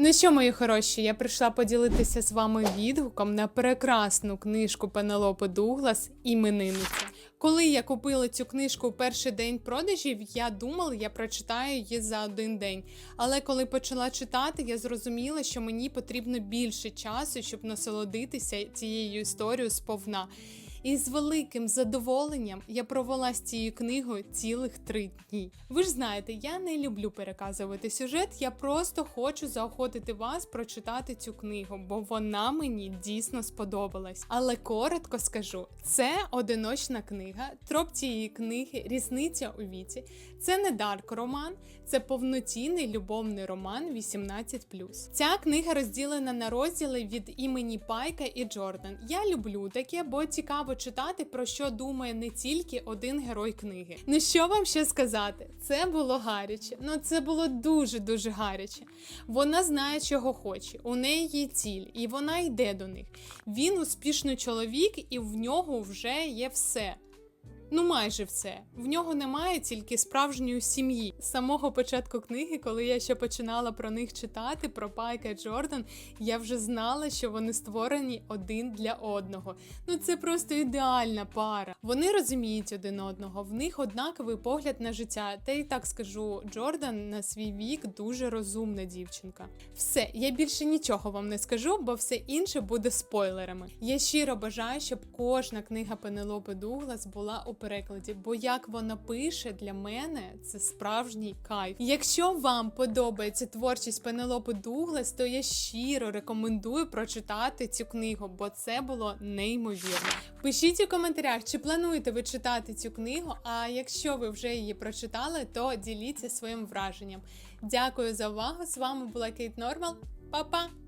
Ну що, мої хороші, я прийшла поділитися з вами відгуком на прекрасну книжку Пенелопи Дуглас Іменинниця. Коли я купила цю книжку у перший день продажів, я думала, я прочитаю її за один день. Але коли почала читати, я зрозуміла, що мені потрібно більше часу, щоб насолодитися цією історією сповна. І з великим задоволенням я провела з цією книгою цілих три дні. Ви ж знаєте, я не люблю переказувати сюжет, я просто хочу заохотити вас прочитати цю книгу, бо вона мені дійсно сподобалась. Але коротко скажу: це одиночна книга. Троп цієї книги різниця у віці. Це не дарк роман, це повноцінний любовний роман 18+. Ця книга розділена на розділи від імені Пайка і Джордан. Я люблю таке, бо цікаво читати, про що думає не тільки один герой книги. Ну що вам ще сказати? Це було гаряче. Ну це було дуже дуже гаряче. Вона знає, чого хоче. У неї є ціль, і вона йде до них. Він успішний чоловік, і в нього вже є все. Ну, майже все. В нього немає тільки справжньої сім'ї. З самого початку книги, коли я ще починала про них читати, про Пайка і Джордан, я вже знала, що вони створені один для одного. Ну це просто ідеальна пара. Вони розуміють один одного, в них однаковий погляд на життя. Та й так скажу, Джордан на свій вік дуже розумна дівчинка. Все, я більше нічого вам не скажу, бо все інше буде спойлерами. Я щиро бажаю, щоб кожна книга Пенелопи Дуглас була у перекладі, бо як вона пише для мене, це справжній кайф. Якщо вам подобається творчість Пенелопи Дуглас, то я щиро рекомендую прочитати цю книгу, бо це було неймовірно. Пишіть у коментарях, чи плануєте ви читати цю книгу. А якщо ви вже її прочитали, то діліться своїм враженням. Дякую за увагу! З вами була Кейт Нормал. Па-па!